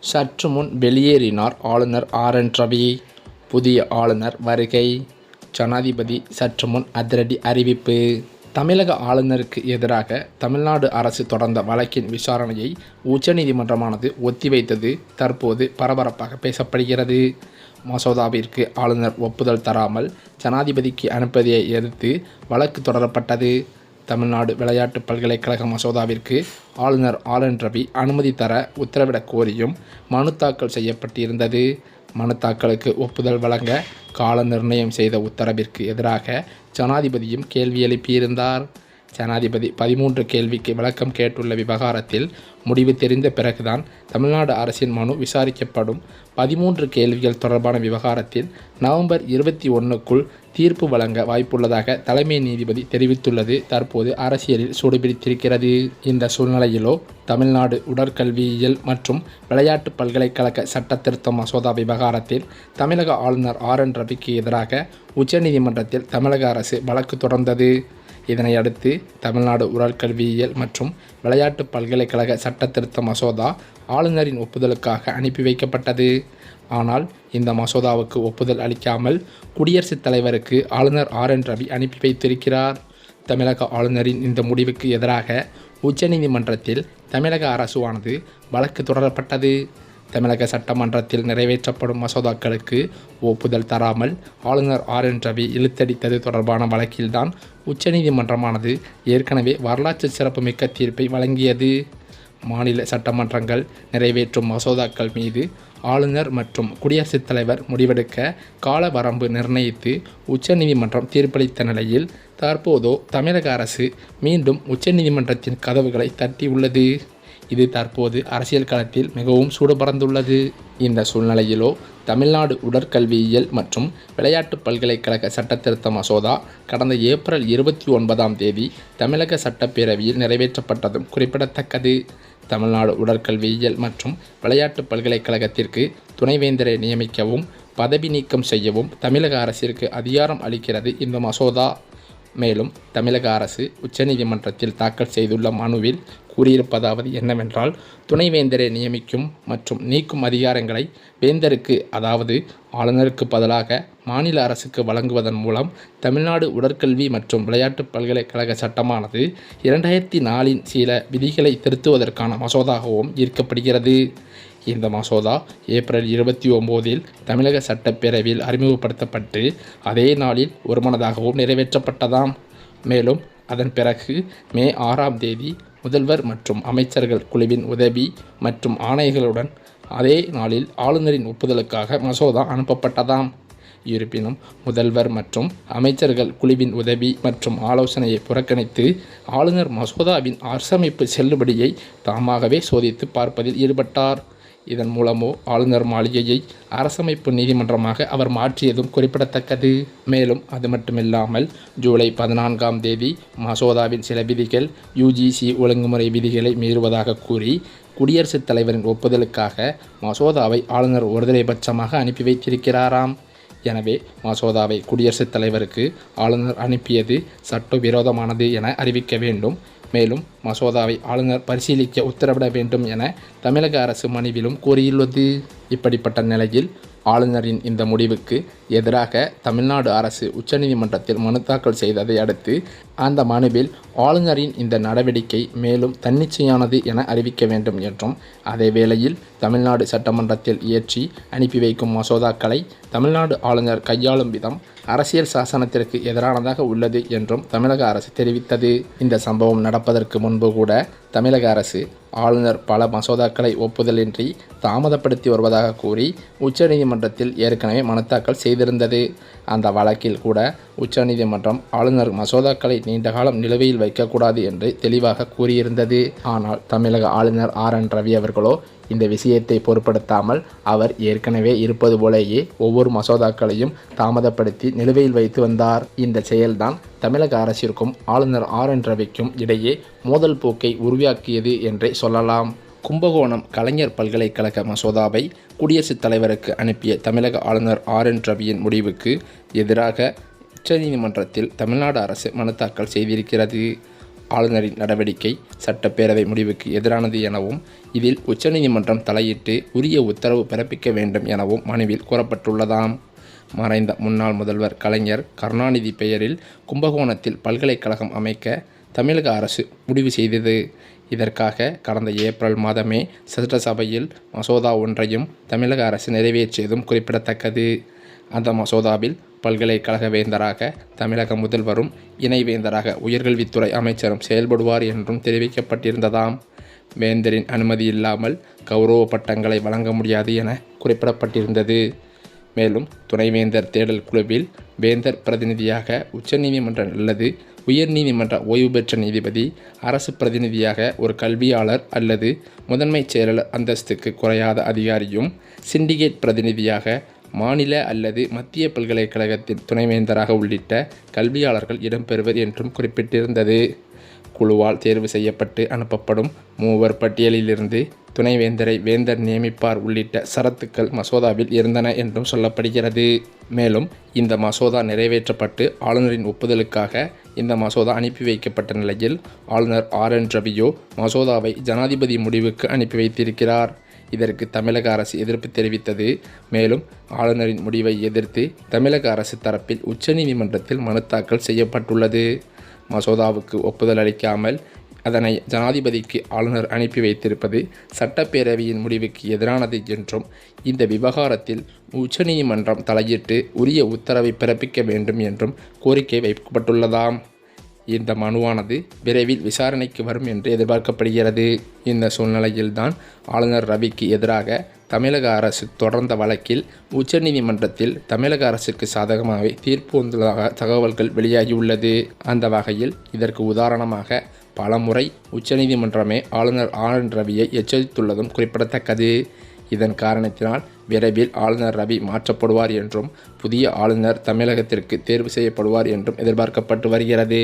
சற்று முன் வெளியேறினார் ஆளுநர் ஆர். என். ரவி. புதிய ஆளுநர் வருகை. ஜனாதிபதி சற்று முன் அதிரடி அறிவிப்பு. தமிழக ஆளுநருக்கு எதிராக தமிழ்நாடு அரசு தொடர்ந்த வழக்கின் விசாரணையை உச்சநீதிமன்றமானது ஒத்திவைத்தது. தற்போது பரபரப்பாக பேசப்படுகிறது. மசோதாவிற்கு ஆளுநர் ஒப்புதல் தராமல் ஜனாதிபதிக்கு அனுப்பதை எதிர்த்து வழக்கு தொடரப்பட்டது. தமிழ்நாடு விளையாட்டு பல்கலைக்கழக மசோதாவிற்கு ஆளுநர் ஆர் என் ரவி அனுமதி தர உத்தரவிடக் கோரியும் மனு தாக்கல் செய்யப்பட்டிருந்தது. மனு தாக்கலுக்கு ஒப்புதல் வழங்க கால நிர்ணயம் செய்த உத்தரவிற்கு எதிராக ஜனாதிபதியும் கேள்வி எழுப்பியிருந்தார். ஜனாதிபதி பதிமூன்று கேள்விக்கு விளக்கம் கேட்டுள்ள விவகாரத்தில் முடிவு தெரிந்த பிறகுதான் தமிழ்நாடு அரசின் மனு விசாரிக்கப்படும். பதிமூன்று கேள்விகள் தொடர்பான விவகாரத்தில் நவம்பர் இருபத்தி ஒன்றுக்குள் தீர்ப்பு வழங்க வாய்ப்புள்ளதாக தலைமை நீதிபதி தெரிவித்துள்ளது. தற்போது அரசியலில் சூடுபிடித்திருக்கிறது. இந்த சூழ்நிலையிலோ தமிழ்நாடு உடற்கல்வியியல் மற்றும் விளையாட்டு பல்கலைக்கழக சட்ட திருத்த மசோதா விவகாரத்தில் தமிழக ஆளுநர் ஆர் என் ரவிக்கு எதிராக உச்சநீதிமன்றத்தில் தமிழக அரசு வழக்கு தொடர்ந்தது. இதனை அடுத்து தமிழ்நாடு உடற்கல்வியியல் மற்றும் விளையாட்டு பல்கலைக்கழக சட்ட திருத்த மசோதா ஆளுநரின் ஒப்புதலுக்காக அனுப்பி வைக்கப்பட்டது. ஆனால் இந்த மசோதாவுக்கு ஒப்புதல் அளிக்காமல் குடியரசுத் தலைவருக்கு ஆளுநர் ஆர் என் ரவி அனுப்பி வைத்திருக்கிறார். தமிழக ஆளுநரின் இந்த முடிவுக்கு எதிராக உச்சநீதிமன்றத்தில் தமிழக அரசுவானது வழக்கு தொடரப்பட்டது. தமிழக சட்டமன்றத்தில் நிறைவேற்றப்படும் மசோதாக்களுக்கு ஒப்புதல் தராமல் ஆளுநர் ஆர் என் ரவி இழுத்தடித்தது தொடர்பான வழக்கில்தான் உச்சநீதிமன்றமானது ஏற்கனவே வரலாற்று சிறப்புமிக்க தீர்ப்பை வழங்கியது. மாநில சட்டமன்றங்கள் நிறைவேற்றும் மசோதாக்கள் மீது ஆளுநர் மற்றும் குடியரசுத் தலைவர் முடிவெடுக்க கால வரம்பு நிர்ணயித்து உச்சநீதிமன்றம் தீர்ப்பளித்த நிலையில் தற்போதோ தமிழக அரசு மீண்டும் உச்சநீதிமன்றத்தின் கதவுகளை தட்டியுள்ளது. இது தற்போது அரசியல் களத்தில் மிகவும் சூடுபறந்துள்ளது. இந்த சூழ்நிலையிலோ தமிழ்நாடு உடற்கல்வியியல் மற்றும் விளையாட்டு பல்கலைக்கழக சட்டத்திருத்த மசோதா கடந்த ஏப்ரல் இருபத்தி ஒன்பதாம் தேதி தமிழக சட்டப்பேரவையில் நிறைவேற்றப்பட்டதும் குறிப்பிடத்தக்கது. தமிழ்நாடு உடற்கல்வியியல் மற்றும் விளையாட்டு பல்கலைக்கழகத்திற்கு துணைவேந்தரை நியமிக்கவும் பதவி நீக்கம் செய்யவும் தமிழக அரசிற்கு அதிகாரம் அளிக்கிறது இந்த மசோதா. மேலும் தமிழக அரசு உச்சநீதிமன்றத்தில் தாக்கல் செய்துள்ள மனுவில் கூறியிருப்பதாவது என்னவென்றால் துணைவேந்தரை நியமிக்கும் மற்றும் நீக்கும் அதிகாரங்களை வேந்தருக்கு அதாவது ஆளுநருக்கு பதிலாக மாநில அரசுக்கு வழங்குவதன் மூலம் தமிழ்நாடு உடற்கல்வி மற்றும் விளையாட்டு பல்கலைக்கழக சட்டமானது இரண்டாயிரத்தி நாலின் சில விதிகளை திருத்துவதற்கான மசோதாகவும் ஈர்க்கப்படுகிறது. இந்த மசோதா ஏப்ரல் இருபத்தி ஒம்போதில் தமிழக சட்டப்பேரவையில் அறிமுகப்படுத்தப்பட்டு அதே நாளில் ஒருமனதாகவும் நிறைவேற்றப்பட்டதாம். மேலும் அதன் பிறகு மே ஆறாம் தேதி முதல்வர் மற்றும் அமைச்சர்கள் குழுவின் உதவி மற்றும் ஆணைகளுடன் அதே நாளில் ஆளுநரின் ஒப்புதலுக்காக மசோதா அனுப்பப்பட்டதாம். இருப்பினும் முதல்வர் மற்றும் அமைச்சர்கள் குழுவின் உதவி மற்றும் ஆலோசனையை புறக்கணித்து ஆளுநர் மசோதாவின் அரசமைப்பு செல்லுபடியை தாமாகவே சோதித்து பார்ப்பதில் ஈடுபட்டார். இதன் மூலமோ ஆளுநர் மாளிகையை அரசமைப்பு நீதிமன்றமாக அவர் மாற்றியதும் குறிப்பிடத்தக்கது. மேலும் அது மட்டுமில்லாமல் ஜூலை பதினான்காம் தேதி மசோதாவின் சில விதிகள் யுஜிசி ஒழுங்குமுறை விதிகளை மீறுவதாக கூறி குடியரசுத் தலைவரின் ஒப்புதலுக்காக மசோதாவை ஆளுநர் ஒருதலைபட்சமாக அனுப்பி வைத்திருக்கிறாராம். எனவே மசோதாவை குடியரசுத் தலைவருக்கு ஆளுநர் அனுப்பியது சட்டவிரோதமானது என அறிவிக்க வேண்டும். மேலும் மசோதாவை ஆளுநர் பரிசீலிக்க உத்தரவிட வேண்டும் என தமிழக அரசு மனுவிலும் கூறியுள்ளது. இப்படிப்பட்ட நிலையில் ஆளுநரின் இந்த முடிவுக்கு எதிராக தமிழ்நாடு அரசு உச்சநீதிமன்றத்தில் மனு தாக்கல் செய்ததை அடுத்து அந்த மனுவில் ஆளுநரின் இந்த நடவடிக்கை மேலும் தன்னிச்சையானது என அறிவிக்க வேண்டும் என்றும் அதே வேளையில் தமிழ்நாடு சட்டமன்றத்தில் இயற்றி அனுப்பி வைக்கும் மசோதாக்களை தமிழ்நாடு ஆளுநர் கையாளும் விதம் அரசியல் சாசனத்திற்கு எதிரானதாக உள்ளது என்றும் தமிழக அரசு தெரிவித்தது. இந்த சம்பவம் நடப்பதற்கு முன்பு கூட தமிழக அரசு ஆளுநர் பல மசோதாக்களை ஒப்புதலின்றி தாமதப்படுத்தி வருவதாக கூறி உச்சநீதிமன்றத்தில் ஏற்கனவே மனுத்தாக்கல் செய்திருந்தது. அந்த வழக்கில் கூட உச்சநீதிமன்றம் ஆளுநர் மசோதாக்களை நீண்டகாலம் நிலுவையில் வைக்கக்கூடாது என்று தெளிவாக கூறியிருந்தது. ஆனால் தமிழக ஆளுநர் ஆர் என் ரவி அவர்களோ இந்த விஷயத்தை பொருட்படுத்தாமல் அவர் ஏற்கனவே இருப்பது போலேயே ஒவ்வொரு மசோதாக்களையும் தாமதப்படுத்தி நிலுவையில் வைத்து வந்தார். இந்த செயல்தான் தமிழக அரசிற்கும் ஆளுநர் ஆர் என் ரவிக்கும் இடையே மோதல் போக்கை உருவாக்கியது என்றே சொல்லலாம். கும்பகோணம் கலைஞர் பல்கலைக்கழக மசோதாவை குடியரசுத் தலைவருக்கு அனுப்பிய தமிழக ஆளுநர் ஆர் என் ரவியின் முடிவுக்கு எதிராக உச்சநீதிமன்றத்தில் தமிழ்நாடு அரசு மனு தாக்கல் செய்திருக்கிறது. ஆளுநரின் நடவடிக்கை சட்டப்பேரவை முடிவுக்கு எதிரானது எனவும் இதில் உச்சநீதிமன்றம் தலையிட்டு உரிய உத்தரவு பிறப்பிக்க வேண்டும் எனவும் மனுவில் கூறப்பட்டுள்ளதாம். மறைந்த முன்னாள் முதல்வர் கலைஞர் கருணாநிதி பெயரில் கும்பகோணத்தில் பல்கலைக்கழகம் அமைக்க தமிழக அரசு முடிவு செய்தது. இதற்காக கடந்த ஏப்ரல் மாதமே சட்டசபையில் மசோதா ஒன்றையும் தமிழக அரசு நிறைவேற்றியதும் குறிப்பிடத்தக்கது. அந்த மசோதாவில் பல்கலைக்கழக வேந்தராக தமிழக முதல்வரும் இணைவேந்தராக உயர்கல்வித்துறை அமைச்சரும் செயல்படுவார் என்றும் தெரிவிக்கப்பட்டிருந்ததாம். வேந்தரின் அனுமதி இல்லாமல் கௌரவ பட்டங்களை வழங்க முடியாது என குறிப்பிடப்பட்டிருந்தது. மேலும் துணைவேந்தர் தேடல் குழுவில் வேந்தர் பிரதிநிதியாக உச்சநீதிமன்ற அல்லது உயர்நீதிமன்ற ஓய்வு பெற்ற நீதிபதி அரசு பிரதிநிதியாக ஒரு கல்வியாளர் அல்லது முதன்மைச் செயலாளர் அந்தஸ்துக்கு குறையாத அதிகாரியும் சிண்டிகேட் பிரதிநிதியாக மாநில அல்லது மத்திய பல்கலைக்கழகத்தின் துணைவேந்தராக உள்ளிட்ட கல்வியாளர்கள் இடம்பெறுவர் என்றும் குறிப்பிட்டிருந்தது. குழுவால் தேர்வு செய்யப்பட்டு அனுப்பப்படும் மூவர் பட்டியலிலிருந்து துணைவேந்தரை வேந்தர் நியமிப்பார் உள்ளிட்ட சரத்துக்கள் மசோதாவில் இருந்தன என்றும் சொல்லப்படுகிறது. மேலும் இந்த மசோதா நிறைவேற்றப்பட்டு ஆளுநரின் ஒப்புதலுக்காக இந்த மசோதா அனுப்பி வைக்கப்பட்ட நிலையில் ஆளுநர் ஆர் என் ரவியோ மசோதாவை ஜனாதிபதி முடிவுக்கு அனுப்பி வைத்திருக்கிறார். இதற்கு தமிழக அரசு எதிர்ப்பு தெரிவித்தது. மேலும் ஆளுநரின் முடிவை எதிர்த்து தமிழக அரசு தரப்பில் உச்சநீதிமன்றத்தில் மனு தாக்கல் செய்யப்பட்டுள்ளது. மசோதாவுக்கு ஒப்புதல் அளிக்காமல் அதனை ஜனாதிபதிக்கு ஆளுநர் அனுப்பி வைத்திருப்பது சட்டப்பேரவையின் முடிவுக்கு எதிரானது என்றும் இந்த விவகாரத்தில் உச்சநீதிமன்றம் தலையிட்டு உரிய உத்தரவை பிறப்பிக்க வேண்டும் என்றும் கோரிக்கை வைக்கப்பட்டுள்ளதாம். இந்த மனுவானது விரைவில் விசாரணைக்கு வரும் என்று எதிர்பார்க்கப்படுகிறது. இந்த சூழ்நிலையில்தான் ஆளுநர் ரவிக்கு எதிராக தமிழக அரசு தொடர்ந்த வழக்கில் உச்சநீதிமன்றத்தில் தமிழக அரசுக்கு சாதகமாகவே தீர்ப்பு வந்துள்ளதாக தகவல்கள் வெளியாகியுள்ளது. அந்த வகையில் இதற்கு உதாரணமாக பலமுறை உச்சநீதிமன்றமே ஆளுநர் ஆர் என் ரவியை எச்சரித்துள்ளதும் குறிப்பிடத்தக்கது. இதன் காரணத்தினால் விரைவில் ஆளுநர் ரவி மாற்றப்படுவார் என்றும் புதிய ஆளுநர் தமிழகத்திற்கு தேர்வு செய்யப்படுவார் என்றும் எதிர்பார்க்கப்பட்டு வருகிறது.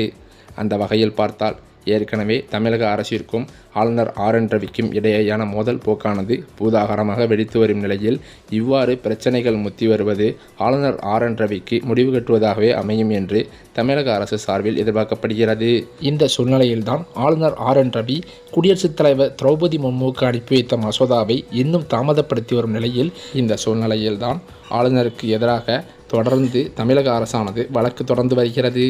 அந்த வகையில் பார்த்தால் ஏற்கனவே தமிழக அரசிற்கும் ஆளுநர் ஆர் என் ரவிக்கும் இடையேயான மோதல் போக்கானது பூதாகரமாக வெடித்து வரும் நிலையில் இவ்வாறு பிரச்சனைகள் முத்தி வருவது ஆளுநர் ஆர் என் ரவிக்கு முடிவு கட்டுவதாகவே அமையும் என்று தமிழக அரசு சார்பில் எதிர்பார்க்கப்படுகிறது. இந்த சூழ்நிலையில்தான் ஆளுநர் ஆர் என் ரவி குடியரசுத் தலைவர் திரௌபதி முர்முவுக்கு அனுப்பி வைத்த மசோதாவை இன்னும் தாமதப்படுத்தி வரும் நிலையில் இந்த சூழ்நிலையில்தான் ஆளுநருக்கு எதிராக தொடர்ந்து தமிழக அரசானது வழக்கு தொடர்ந்து வருகிறது.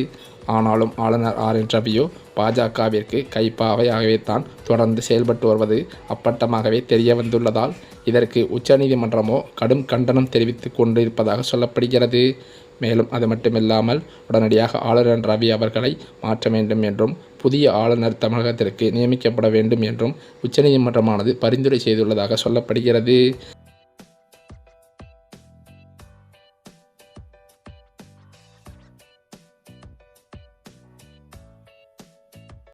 ஆனாலும் ஆளுநர் ஆர் என் ரவியோ பாஜகவிற்கு கைப்பாவையாகவே தான் தொடர்ந்து செயல்பட்டு வருவது அப்பட்டமாகவே தெரிய வந்துள்ளதால் இதற்கு உச்சநீதிமன்றமோ கடும் கண்டனம் தெரிவித்து கொண்டிருப்பதாக சொல்லப்படுகிறது. மேலும் அது மட்டுமில்லாமல் உடனடியாக ஆளுநர் ரவி அவர்களை மாற்ற வேண்டும் என்றும் புதிய ஆளுநர் தமிழகத்திற்கு நியமிக்கப்பட வேண்டும் என்றும் உச்சநீதிமன்றமானது பரிந்துரை செய்துள்ளதாக சொல்லப்படுகிறது.